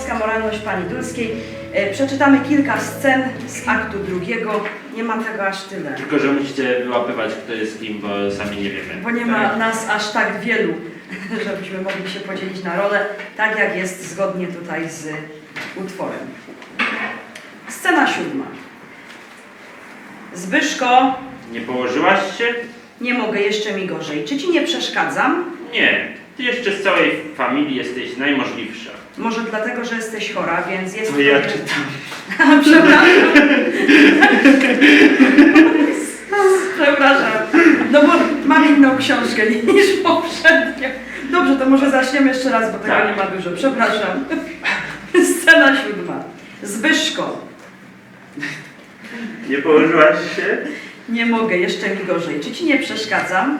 Polska moralność pani Dulskiej. E, Przeczytamy kilka scen z aktu drugiego. Nie ma tego aż tyle, Tylko, że musicie wyłapywać, kto jest kim, bo sami nie wiemy. bo nie ma nas aż tak wielu, żebyśmy mogli się podzielić na role, tak jak jest zgodnie tutaj z utworem. Scena siódma. Zbyszko, Nie położyłaś się? nie mogę, jeszcze mi gorzej. Czy ci nie przeszkadzam? Nie. Ty jeszcze z całej familii jesteś najmożliwsza. Może dlatego, że jesteś chora, więc jest... To ja czytam. Przepraszam. Przepraszam. No bo mam inną książkę niż poprzednio. Dobrze, to może zaczniemy jeszcze raz, bo tego Tak. nie ma dużo. Przepraszam. Scena siódma. Zbyszko. Nie położyłaś się? Nie mogę, jeszcze mi gorzej. Czy ci nie przeszkadzam?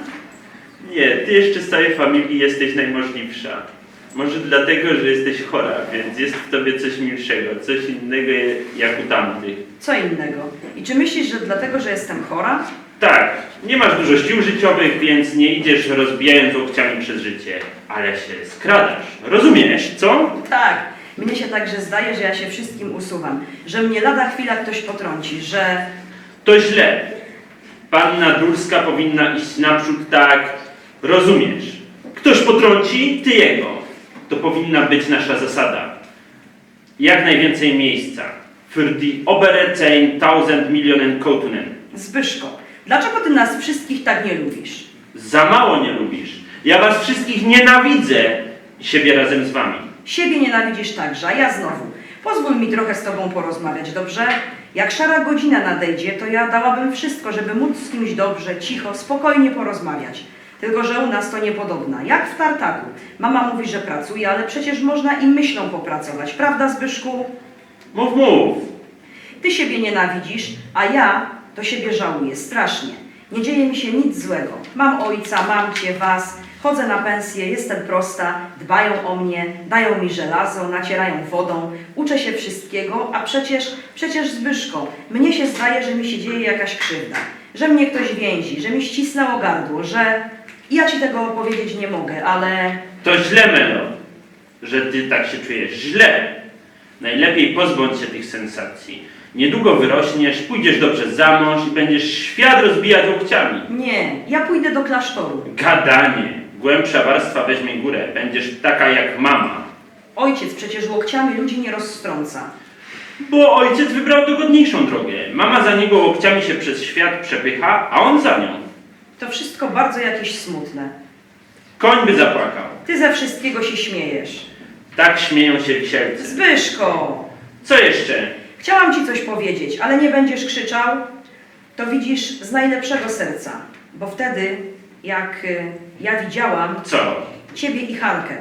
Nie, ty jeszcze z całej familii jesteś najmożliwsza. Może dlatego, że jesteś chora, więc jest w tobie coś milszego, coś innego jak u tamtych. Co innego? I czy myślisz, że dlatego, że jestem chora? Tak, nie masz dużo sił życiowych, więc nie idziesz rozbijając łokciami przez życie, ale się skradasz. Rozumiesz, co? Tak. Mnie się także zdaje, że ja się wszystkim usuwam. Że mnie lada chwila ktoś potrąci, że... To źle. Panna Dulska powinna iść naprzód tak, rozumiesz. Ktoś potrąci, ty jego. To powinna być nasza zasada. Jak najwięcej miejsca. Für die obere 10.000 Millionen Kotunen. Zbyszko, dlaczego ty nas wszystkich tak nie lubisz? Za mało nie lubisz. Ja was wszystkich nienawidzę. Siebie razem z wami. Siebie nienawidzisz także, a ja znowu. Pozwól mi trochę z tobą porozmawiać, dobrze? Jak szara godzina nadejdzie, to ja dałabym wszystko, żeby móc z kimś dobrze, cicho, spokojnie porozmawiać. Tylko, że u nas to niepodobna. Jak w tartaku. Mama mówi, że pracuje, ale przecież można i myślą popracować. Prawda, Zbyszku? Mów, mów. Ty siebie nienawidzisz, a ja to siebie żałuję strasznie. Nie dzieje mi się nic złego. Mam ojca, mam cię, was, chodzę na pensję, jestem prosta, dbają o mnie, dają mi żelazo, nacierają wodą, uczę się wszystkiego, a przecież, przecież Zbyszko, mnie się zdaje, że mi się dzieje jakaś krzywda, że mnie ktoś więzi, że mi ścisnęło gardło, że ja ci tego powiedzieć nie mogę, ale To źle, Melo, że ty tak się czujesz. Źle. Najlepiej pozbądź się tych sensacji. Niedługo wyrośniesz, pójdziesz dobrze za mąż i będziesz świat rozbijać łokciami. nie, ja pójdę do klasztoru. Gadanie. Głębsza warstwa weźmie górę. Będziesz taka jak mama. Ojciec przecież łokciami ludzi nie rozstrąca. Bo ojciec wybrał dogodniejszą drogę. Mama za niego łokciami się przez świat przepycha, a on za nią. To wszystko bardzo jakieś smutne. Koń by zapłakał. Ty ze wszystkiego się śmiejesz. Tak śmieją się wisielcy. Zbyszko! Co jeszcze? Chciałam ci coś powiedzieć, ale nie będziesz krzyczał. To widzisz z najlepszego serca. Bo wtedy, jak y, ja widziałam Co? ciebie i Hankę,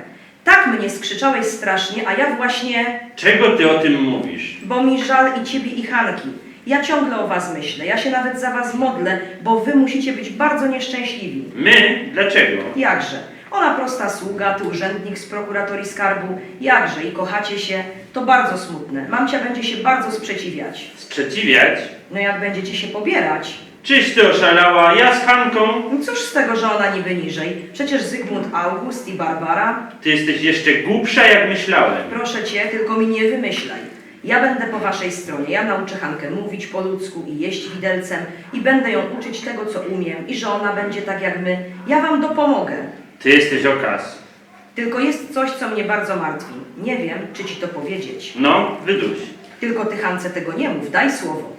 tak mnie skrzyczałeś strasznie, a ja właśnie, Czego ty o tym mówisz? bo mi żal i ciebie i Hanki. Ja ciągle o was myślę, ja się nawet za was modlę, bo wy musicie być bardzo nieszczęśliwi. My? Dlaczego? Jakże? Ona prosta sługa, ty urzędnik z prokuratorii skarbu. Jakże? I kochacie się? To bardzo smutne. Mamcia będzie się bardzo sprzeciwiać. Sprzeciwiać? No jak będziecie się pobierać? Czyś ty oszalała? Ja z Hanką? No cóż z tego, że ona niby niżej? Przecież Zygmunt August i Barbara. Ty jesteś jeszcze głupsza jak myślałem. Proszę cię, tylko mi nie wymyślaj. Ja będę po waszej stronie. Ja nauczę Hankę mówić po ludzku i jeść widelcem i będę ją uczyć tego, co umiem i że ona będzie tak jak my. Ja wam dopomogę. Ty jesteś okaz. Tylko jest coś, co mnie bardzo martwi. Nie wiem, czy ci to powiedzieć. No, wyduś. Tylko ty Hance tego nie mów, daj słowo.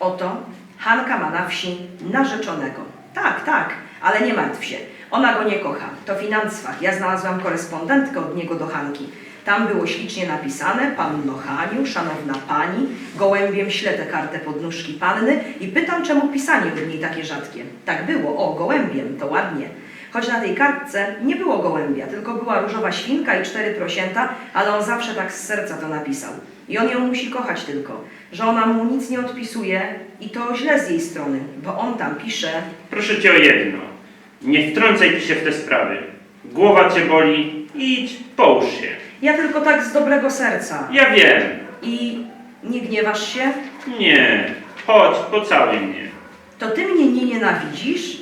Oto Hanka ma na wsi narzeczonego. Tak, tak, ale nie martw się. Ona go nie kocha. To w finansach. Ja znalazłam korespondentkę od niego do Hanki. Tam było ślicznie napisane, panno Haniu, szanowna pani, gołębiem ślę tę kartę pod nóżki panny i pytam, czemu pisanie od niej takie rzadkie. Tak było, o, gołębiem, to ładnie. Choć na tej kartce nie było gołębia, tylko była różowa świnka i cztery prosięta, ale on zawsze tak z serca to napisał. I on ją musi kochać tylko, że ona mu nic nie odpisuje i to źle z jej strony, bo on tam pisze, Proszę cię o jedno. Nie wtrącaj ty się w te sprawy. Głowa cię boli. Idź, połóż się. ja tylko tak z dobrego serca. Ja wiem. I nie gniewasz się? Nie. Chodź, pocałuj mnie. To ty mnie nie nienawidzisz?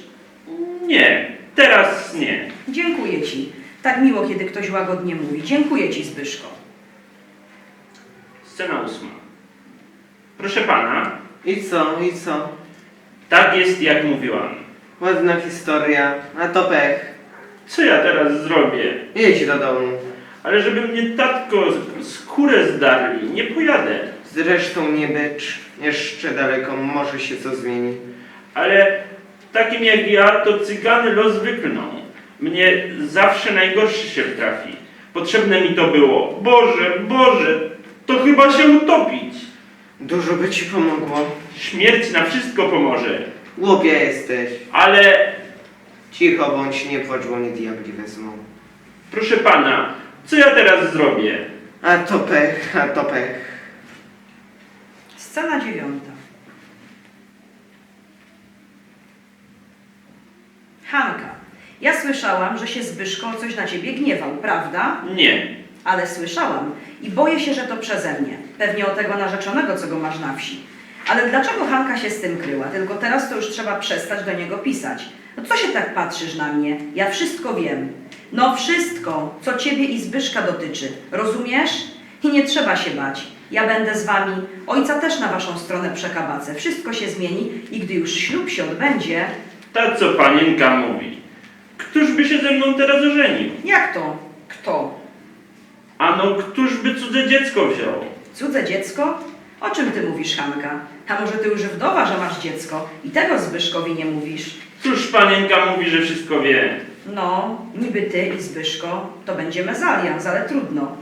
Nie. Teraz nie. Dziękuję ci. Tak miło, kiedy ktoś łagodnie mówi. Dziękuję ci, Zbyszko. Scena ósma. Proszę pana, I co, i co? tak jest jak mówiłam. Ładna historia, a to pech. Co ja teraz zrobię? Jedź do domu. Ale żeby mnie tatko skórę zdarli, nie pojadę. Zresztą nie bycz. Jeszcze daleko, może się co zmieni. Ale takim jak ja, to cygany los wyklną. Mnie zawsze najgorszy się trafi. Potrzebne mi to było. Boże, Boże, to chyba się utopić. Dużo by ci pomogło. Śmierć na wszystko pomoże. Głupia jesteś. Ale Cicho bądź, nie płacz, bo nie diabli wezmą. proszę pana, co ja teraz zrobię? A to pech, a to pech. Scena dziewiąta. Hanka, ja słyszałam, że się Zbyszko o coś na ciebie gniewał, prawda? Nie. Ale słyszałam i boję się, że to przeze mnie. Pewnie o tego narzeczonego, co go masz na wsi. Ale dlaczego Hanka się z tym kryła? Tylko teraz to już trzeba przestać do niego pisać. No co się tak patrzysz na mnie? Ja wszystko wiem. No wszystko, co ciebie i Zbyszka dotyczy. Rozumiesz? I nie trzeba się bać. Ja będę z wami. Ojca też na waszą stronę przekabacę. Wszystko się zmieni i gdy już ślub się odbędzie... Ta co panienka mówi. Któż by się ze mną teraz ożenił? Jak to? Kto? Ano, któż by cudze dziecko wziął? Cudze dziecko? O czym ty mówisz, Hanka? A może ty już wdowa, że masz dziecko i tego Zbyszkowi nie mówisz? Cóż panienka mówi, że wszystko wie. No, niby ty i Zbyszko, to będzie mezalians, ale trudno.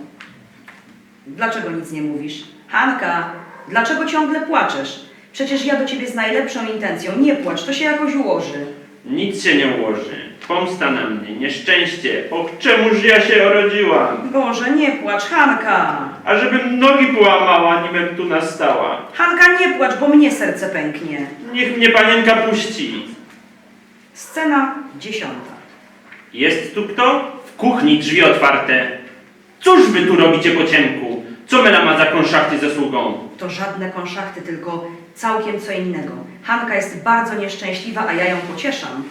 Dlaczego nic nie mówisz? Hanka, dlaczego ciągle płaczesz? Przecież ja do ciebie z najlepszą intencją. Nie płacz, to się jakoś ułoży. Nic się nie ułoży. Pomsta na mnie, nieszczęście. Och, czemuż ja się urodziłam? Boże, nie płacz, Hanka! A żebym nogi połamała, nimem tu nastała. Hanka, nie płacz, bo mnie serce pęknie. Niech mnie panienka puści. Scena dziesiąta. Jest tu kto? W kuchni drzwi otwarte. Cóż wy tu robicie po ciemku? Co Mela ma za konszachty ze sługą? To żadne konszachty, tylko całkiem co innego. Hanka jest bardzo nieszczęśliwa, a ja ją pocieszam.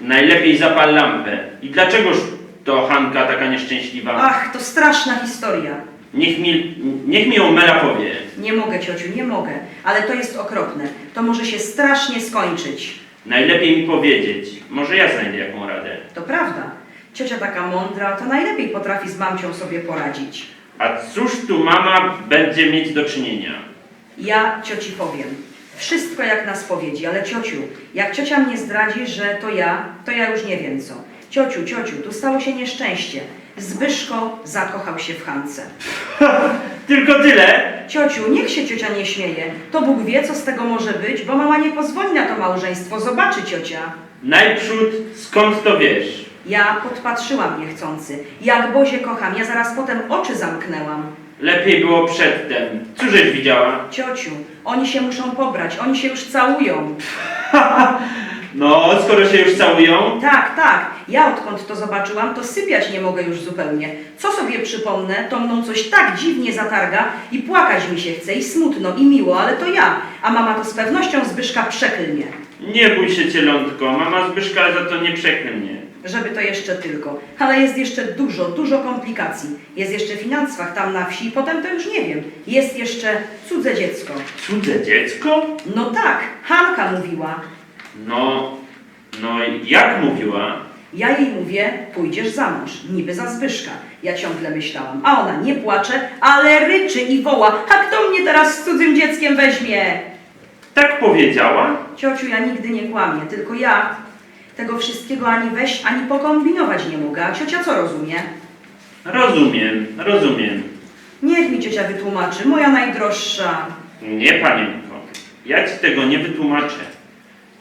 Najlepiej zapal lampę. I dlaczegoż to Hanka taka nieszczęśliwa? Ach, to straszna historia. Niech mi, niech mi ją Mela powie. Nie mogę, ciociu, nie mogę, ale to jest okropne. To może się strasznie skończyć. Najlepiej mi powiedzieć. Może ja znajdę jaką radę. To prawda. Ciocia taka mądra, to najlepiej potrafi z mamcią sobie poradzić. A cóż tu mama będzie mieć do czynienia? Ja cioci powiem. Wszystko jak na spowiedzi, ale ciociu, jak ciocia mnie zdradzi, że to ja, to ja już nie wiem co. Ciociu, ciociu, tu stało się nieszczęście. Zbyszko zakochał się w Hance. Tylko tyle? Ciociu, niech się ciocia nie śmieje. To Bóg wie, co z tego może być, bo mama nie pozwoli na to małżeństwo. Zobaczy ciocia. Najprzód skąd to wiesz? Ja podpatrzyłam niechcący. Jak Bozie kocham, ja zaraz potem oczy zamknęłam. Lepiej było przedtem. Cóżeś widziała? Ciociu, oni się muszą pobrać, oni się już całują. No, skoro się już całują, Tak, tak, ja odkąd to zobaczyłam, to sypiać nie mogę już zupełnie. Co sobie przypomnę, to mną coś tak dziwnie zatarga i płakać mi się chce i smutno i miło, ale to ja, a mama to z pewnością Zbyszka przeklnie. nie bój się cielątko. Mama Zbyszka za to nie przeklnie. Żeby to jeszcze tylko. Ale jest jeszcze dużo, dużo komplikacji. Jest jeszcze w finansach tam na wsi, potem to już nie wiem. Jest jeszcze cudze dziecko. Cudze dziecko? No tak, Hanka mówiła. No, no jak mówiła? Ja jej mówię, pójdziesz za mąż, niby za Zbyszka. Ja ciągle myślałam, a ona nie płacze, ale ryczy i woła. A kto mnie teraz z cudzym dzieckiem weźmie? Tak powiedziała? Ciociu, ja nigdy nie kłamię, tylko ja tego wszystkiego ani wejść, ani pokombinować nie mogę. A ciocia co rozumie? Rozumiem, rozumiem. Niech mi ciocia wytłumaczy, moja najdroższa. Nie, panienko. Ja ci tego nie wytłumaczę.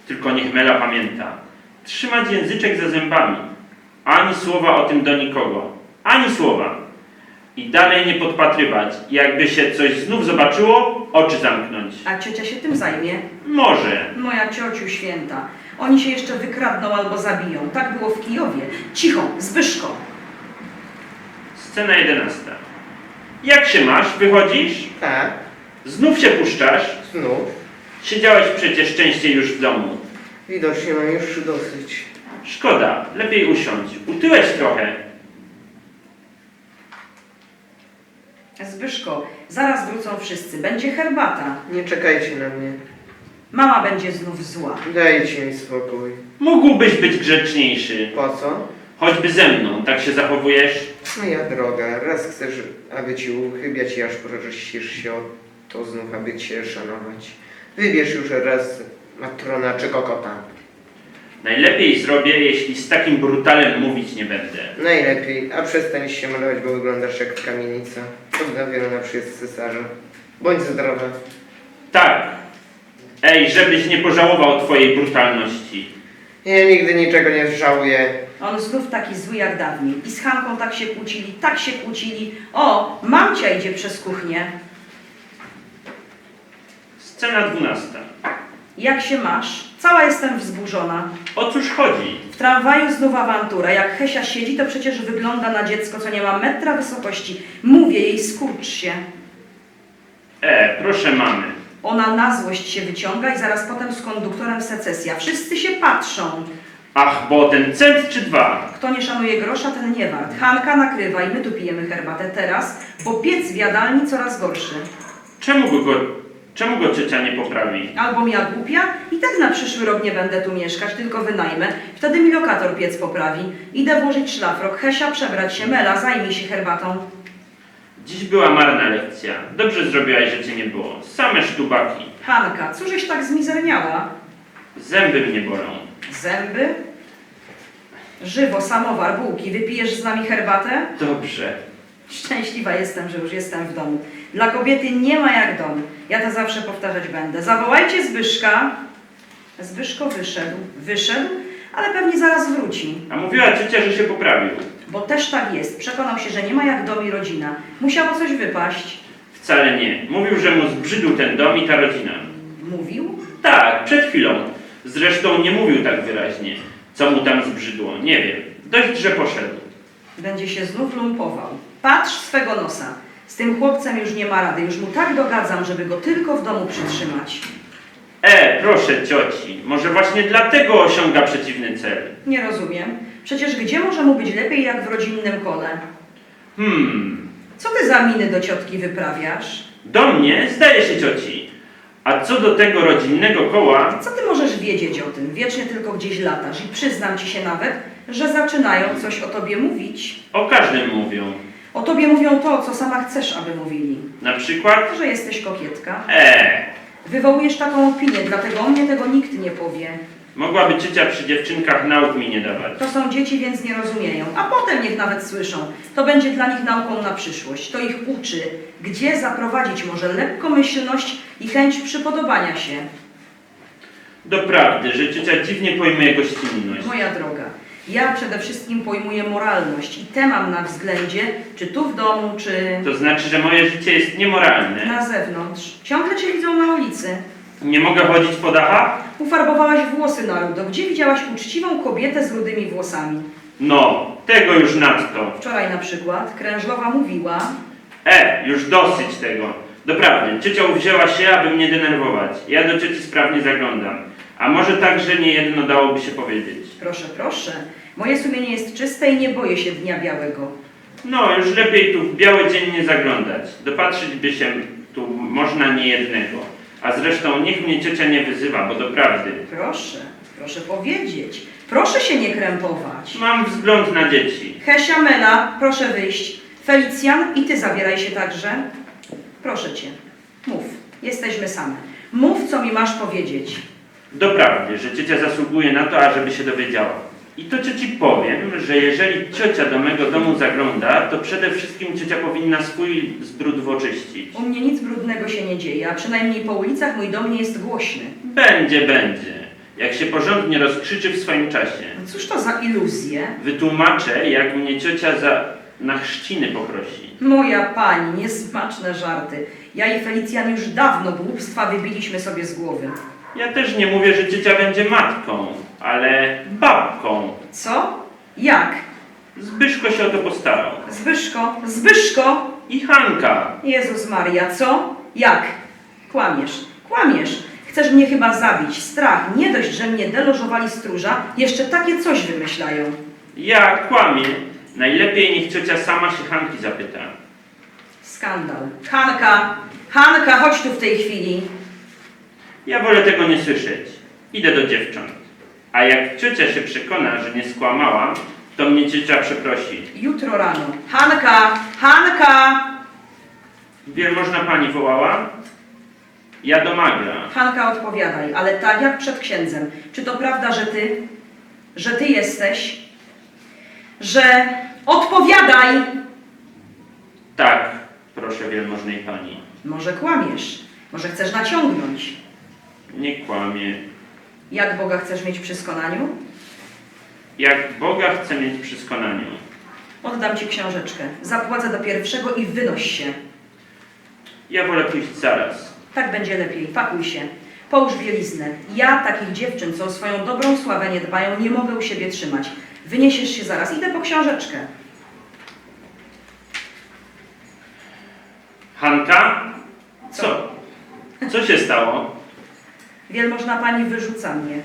Tylko niech Mela pamięta. Trzymać języczek za zębami. Ani słowa o tym do nikogo. Ani słowa. I dalej nie podpatrywać. Jakby się coś znów zobaczyło, oczy zamknąć. A ciocia się tym zajmie? Może. Moja ciociu święta. Oni się jeszcze wykradną albo zabiją. Tak było w Kijowie. Cicho, Zbyszko. Scena jedenasta. Jak się masz? Wychodzisz? Tak, Znów się puszczasz? znów. Siedziałeś przecież częściej już w domu. Widocznie mam już dosyć. Szkoda, lepiej usiądź. Utyłeś trochę. Zbyszko, zaraz wrócą wszyscy. Będzie herbata. Nie czekajcie na mnie. Mama będzie znów zła. Dajcie mi spokój. Mógłbyś być grzeczniejszy. Po co? Choćby ze mną, tak się zachowujesz? Moja droga, raz chcesz, aby ci uchybiać i aż prosisz się o to znów, aby cię szanować. Wybierz już raz matrona czy kokota. Najlepiej zrobię, jeśli z takim brutalem mówić nie będę. Najlepiej, a przestań się malować, bo wyglądasz jak kamienica. Odnawiona przez cesarza. Bądź zdrowa. Tak. Ej, żebyś nie pożałował twojej brutalności. Ja nigdy niczego nie żałuję. On znów taki zły jak dawniej. I z Hanką tak się kłócili, tak się kłócili. O, mamcia idzie przez kuchnię. Scena dwunasta. Jak się masz? Cała jestem wzburzona. O cóż chodzi? W tramwaju znów awantura. Jak Hesia siedzi, to przecież wygląda na dziecko, co nie ma metra wysokości. Mówię jej, skurcz się. E, proszę mamy. Ona na złość się wyciąga i zaraz potem z konduktorem secesja. Wszyscy się patrzą. Ach, bo ten cent czy dwa? Kto nie szanuje grosza, ten nie wart. Hanka nakrywa i my tu pijemy herbatę teraz, bo piec w jadalni coraz gorszy. Czemu go, go, czemu go ciocia nie poprawi? Albo ja głupia i tak na przyszły rok nie będę tu mieszkać, tylko wynajmę. Wtedy mi lokator piec poprawi. Idę włożyć szlafrok, Hesia przebrać się, Mela zajmij się herbatą. Dziś była marna lekcja. Dobrze zrobiłaś, że cię nie było. Same sztubaki. Hanka, cóżeś tak zmizerniała? Zęby mnie bolą. Zęby? Żywo, samowar, bułki, wypijesz z nami herbatę? Dobrze. Szczęśliwa jestem, że już jestem w domu. Dla kobiety nie ma jak dom. Ja to zawsze powtarzać będę. Zawołajcie Zbyszka. Zbyszko wyszedł. Wyszedł, ale pewnie zaraz wróci. A mówiła ciocia, że się poprawił. Bo też tak jest. Przekonał się, że nie ma jak dom i rodzina. Musiało coś wypaść. Wcale nie. Mówił, że mu zbrzydł ten dom i ta rodzina. Mówił? Tak, przed chwilą. Zresztą nie mówił tak wyraźnie, co mu tam zbrzydło. Nie wiem. Dość, że poszedł. Będzie się znów lumpował. Patrz swego nosa. Z tym chłopcem już nie ma rady. Już mu tak dogadzam, żeby go tylko w domu przytrzymać. E, proszę cioci. Może właśnie dlatego osiąga przeciwny cel. Nie rozumiem. Przecież gdzie może mu być lepiej jak w rodzinnym kole? Hmm. Co ty za miny do ciotki wyprawiasz? Do mnie zdaje się cioci. A co do tego rodzinnego koła, Co ty możesz wiedzieć o tym? Wiecznie tylko gdzieś latasz i przyznam ci się nawet, że zaczynają coś o tobie mówić. o każdym mówią. O tobie mówią to, co sama chcesz, aby mówili. Na przykład, Że jesteś kokietka. e, Wywołujesz taką opinię, dlatego o mnie tego nikt nie powie. Mogłaby ciocia przy dziewczynkach nauk mi nie dawać. To są dzieci, więc nie rozumieją. A potem niech nawet słyszą. To będzie dla nich nauką na przyszłość. To ich uczy, gdzie zaprowadzić może lekkomyślność i chęć przypodobania się. Doprawdy, że ciocia dziwnie pojmuje gościnność. Moja droga, ja przede wszystkim pojmuję moralność i tę mam na względzie, czy tu w domu, czy To znaczy, że moje życie jest niemoralne. na zewnątrz. Ciągle cię widzą na ulicy. Nie mogę chodzić po dachach? Ufarbowałaś włosy na rudo. Gdzie widziałaś uczciwą kobietę z rudymi włosami? No, tego już nadto. Wczoraj na przykład krężlowa mówiła, E, już dosyć tego. Doprawdy, ciocia uwzięła się, aby mnie denerwować. Ja do cioci sprawnie zaglądam. A może także nie jedno dałoby się powiedzieć. proszę, proszę, moje sumienie jest czyste i nie boję się dnia białego. No, już lepiej tu w biały dzień nie zaglądać. Dopatrzyć by się tu można nie jednego. A zresztą niech mnie ciocia nie wyzywa, bo doprawdy. Proszę, proszę powiedzieć. Proszę się nie krępować. Mam wzgląd na dzieci. Hesia, Mela, proszę wyjść. Felicjan, i ty zabieraj się także. Proszę cię, mów, jesteśmy same. Mów, co mi masz powiedzieć. Doprawdy, że ciocia zasługuje na to, ażeby się dowiedziała. I to cioci powiem, że jeżeli ciocia do mego domu zagląda, to przede wszystkim ciocia powinna swój zbrud oczyścić. U mnie nic brudnego się nie dzieje, a przynajmniej po ulicach mój dom nie jest głośny. Będzie, będzie. Jak się porządnie rozkrzyczy w swoim czasie. No Cóż to za iluzje? Wytłumaczę, jak mnie ciocia za na chrzciny poprosi. Moja pani, niesmaczne żarty. Ja i Felicjan już dawno głupstwa wybiliśmy sobie z głowy. Ja też nie mówię, że ciocia będzie matką, ale babką. Co? Jak? Zbyszko się o to postarał. Zbyszko, Zbyszko! I Hanka. Jezus Maria, co? Jak? Kłamiesz, kłamiesz. Chcesz mnie chyba zabić. Strach. Nie dość, że mnie delożowali stróża, jeszcze takie coś wymyślają. Ja kłamię. Najlepiej niech ciocia sama się Hanki zapyta. Skandal. Hanka, Hanka, chodź tu w tej chwili. Ja wolę tego nie słyszeć. Idę do dziewcząt. A jak ciocia się przekona, że nie skłamałam, to mnie ciocia przeprosi. Jutro rano. Hanka, Hanka! Wielmożna pani wołała? Ja do magra. Hanka, odpowiadaj, ale tak jak przed księdzem. Czy to prawda, że ty, że ty jesteś, że odpowiadaj! Tak, proszę wielmożnej pani. Może kłamiesz, może chcesz naciągnąć. Nie kłamie. Jak Boga chcesz mieć przy skonaniu? Jak Boga chcę mieć przy skonaniu. Oddam ci książeczkę. Zapłacę do pierwszego i wynoś się. Ja wolę pójść zaraz. Tak będzie lepiej. Pakuj się. Połóż bieliznę. Ja takich dziewczyn, co o swoją dobrą sławę nie dbają, nie mogę u siebie trzymać. Wyniesiesz się zaraz. Idę po książeczkę. Hanka? Co? Co się stało? Wielmożna pani wyrzuca mnie.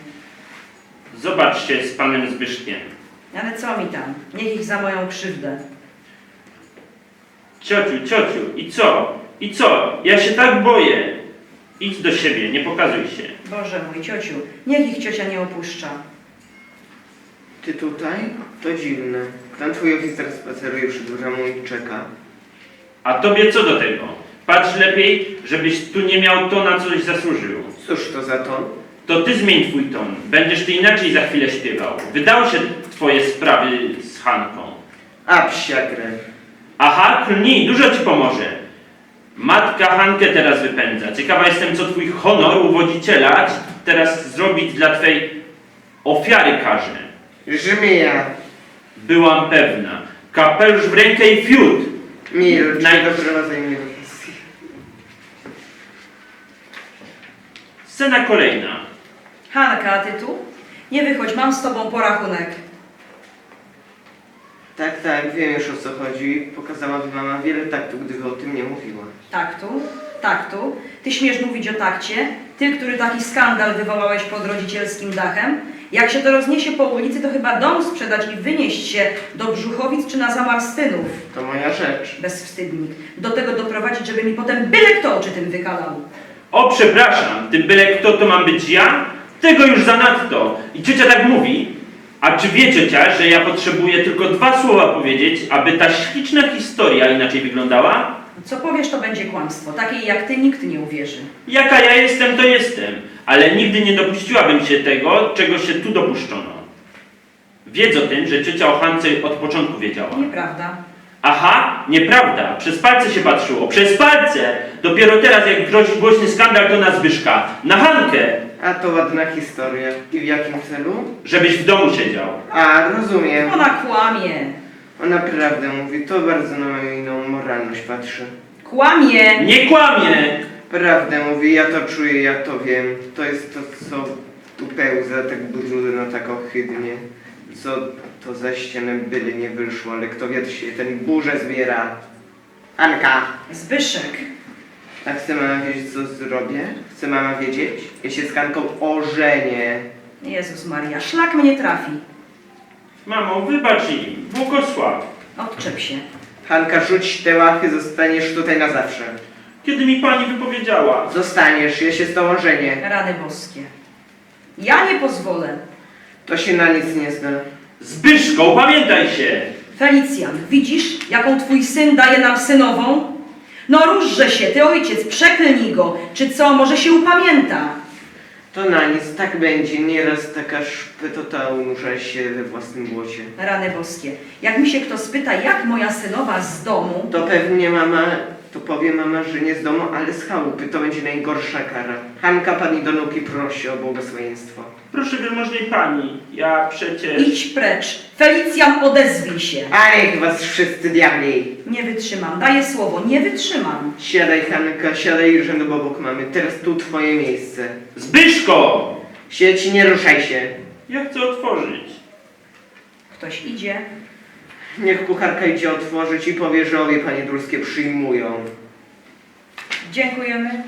Zobaczcie z panem Zbyszkiem. Ale co mi tam? Niech ich za moją krzywdę. Ciociu, ciociu, i co? I co? Ja się tak boję. Idź do siebie, nie pokazuj się. Boże mój, ciociu, niech ich ciocia nie opuszcza. Ty tutaj? To dziwne. Tam twój oficer spaceruje przed bramą i czeka. A tobie co do tego? Patrz lepiej, żebyś tu nie miał to, na coś zasłużył. Cóż to za ton? To ty zmień twój ton. Będziesz ty inaczej za chwilę śpiewał. Wydało się twoje sprawy z Hanką. A psia krew. Aha, klnij, dużo ci pomoże. Matka Hankę teraz wypędza. Ciekawa jestem, co twój honor uwodziciela ci teraz zrobić dla twej ofiary każe. Żmija. Byłam pewna. Kapelusz w rękę i fiut. Milcz, Naj- doprowadzaj mnie do Scena kolejna. Hanka, a ty tu? Nie wychodź, mam z tobą porachunek. Tak, tak, wiem już o co chodzi. Pokazałaby mama wiele taktu, gdyby o tym nie mówiła. Taktu, taktu. Ty śmiesz mówić o takcie? Ty, który taki skandal wywołałeś pod rodzicielskim dachem? Jak się to rozniesie po ulicy, to chyba dom sprzedać i wynieść się do Brzuchowic czy na Zamarstynów. To moja rzecz. Bezwstydnik. Do tego doprowadzić, żeby mi potem byle kto oczy tym wykalał. O, przepraszam, ty byle kto to mam być ja? Tego już zanadto. I ciocia tak mówi. A czy wie ciocia, że ja potrzebuję tylko dwa słowa powiedzieć, aby ta śliczna historia inaczej wyglądała? Co powiesz, to będzie kłamstwo. Takiej jak ty nikt nie uwierzy. Jaka ja jestem, to jestem. Ale nigdy nie dopuściłabym się tego, czego się tu dopuszczono. Wiedz o tym, że ciocia o Hance od początku wiedziała. Nieprawda. Aha, nieprawda. Przez palce się patrzyło. Przez palce! Dopiero teraz, jak grozi głośny skandal, to na Zbyszka. Na Hankę! A to ładna historia. I w jakim celu? Żebyś w domu siedział. A, rozumiem. Ona kłamie. Ona prawdę mówi, to bardzo na moją inną moralność patrzy. Kłamie! Nie kłamie! Prawdę mówi, ja to czuję, ja to wiem. To jest to, co tu pełza tak brudno, tak ohydnie. Co to za ścianę byle nie wyszło, ale kto wie, to się ten burze zbiera. Anka! Zbyszek. A chce mama wiedzieć, co zrobię? Chce mama wiedzieć? Ja się z Hanką ożenię. Jezus Maria, szlak mnie trafi. Mamo, wybacz im. Błogosław. Odczep się. Hanka, rzuć te łachy, zostaniesz tutaj na zawsze. Kiedy mi pani wypowiedziała? Zostaniesz, ja się z tobą żenię. Rany boskie. Ja nie pozwolę. To się na nic nie zda. Zbyszko, pamiętaj się! Felicjan, widzisz, jaką twój syn daje nam synową? No różże się, ty ojciec, przeklnij go. Czy co, może się upamięta? To na nic, tak będzie. Nieraz taka szpetota unurza się we własnym błocie. Rany boskie. Jak mi się kto spyta, jak moja synowa z domu, To pewnie mama, to powie mama, że nie z domu, ale z chałupy. To będzie najgorsza kara. Hanka pani do nauki prosi o błogosławieństwo. Proszę wielmożnej pani, ja przecież... idź precz. Felicjan, odezwij się. A niech was wszyscy diabli! Nie wytrzymam, daję słowo, nie wytrzymam. Siadaj Hanka, siadaj rzędu obok mamy. Teraz tu twoje miejsce. Zbyszko! Siedź, nie ruszaj się. Ja chcę otworzyć. Ktoś idzie. Niech kucharka idzie otworzyć i powie, że obie panie dulskie przyjmują. Dziękujemy.